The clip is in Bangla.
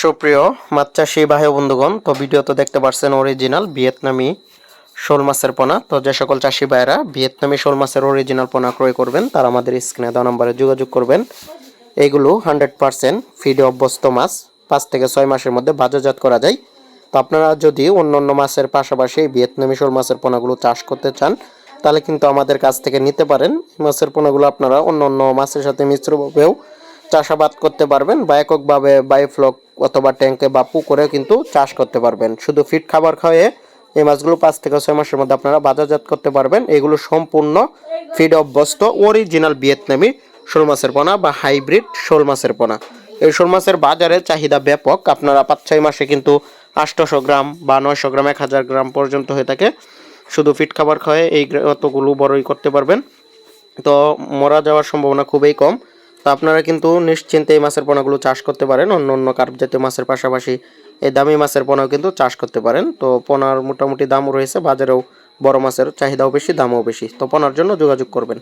সুপ্রিয় মাছ চাষি ভাই বন্ধুগণ, তো ভিডিওতে দেখতে পাচ্ছেন অরিজিনাল ভিয়েতনামি শোল মাছের পোনা। তো যে সকল চাষি ভাইরা ভিয়েতনামি শোল মাছের অরিজিনাল পোনা ক্রয় করবেন, তারা আমাদের স্ক্রিনে দেওয়া নম্বরে যোগাযোগ করবেন। এগুলো হান্ড্রেড পার্সেন্ট ফিডে অভ্যস্ত মাছ, পাঁচ থেকে ছয় মাসের মধ্যে বাজারজাত করা যায়। তো আপনারা যদি অন্য অন্য মাছের পাশাপাশি ভিয়েতনামি শোল মাছের পোনাগুলো চাষ করতে চান, তাহলে কিন্তু আমাদের কাছ থেকে নিতে পারেন। মাছের পোনাগুলো আপনারা অন্য অন্য মাছের সাথে মিশ্রভাবেও চাষাবাদ করতে পারবেন, বা এককভাবে বায়োফ্লক অথবা ট্যাঙ্কে বা পুকুরে কিন্তু চাষ করতে পারবেন। শুধু ফিট খাবার খাওয়ায়ে এই মাছগুলো পাঁচ থেকে ছয় মাসের মধ্যে আপনারা বাজারজাত করতে পারবেন। এগুলো সম্পূর্ণ ফিড অভ্যস্ত অরিজিনাল ভিয়েতনামি শোল মাছের পোনা বা হাইব্রিড শোল মাছের পোনা। এই শোল মাছের বাজারে চাহিদা ব্যাপক, আপনারা পাঁচ ছয় মাসে কিন্তু আটশোশো গ্রাম বা নয়শো গ্রাম, এক হাজার গ্রাম পর্যন্ত হয়ে থাকে। শুধু ফিট খাবার খাওয়ায় এই অতগুলো বড়ই করতে পারবেন। তো মরা যাওয়ার সম্ভাবনা খুবই কম। তো আপনারা কিন্তু নিশ্চিন্তে এই মাছের পোনাগুলো চাষ করতে পারেন। অন্য অন্য কার্প জাতীয় মাছের পাশাপাশি এই দামি মাছের পোনাও কিন্তু চাষ করতে পারেন। তো পোনার মোটামুটি দামও রয়েছে, বাজারেও বড় মাছের চাহিদাও বেশি, দামও বেশি। তো পোনার জন্য যোগাযোগ করবেন।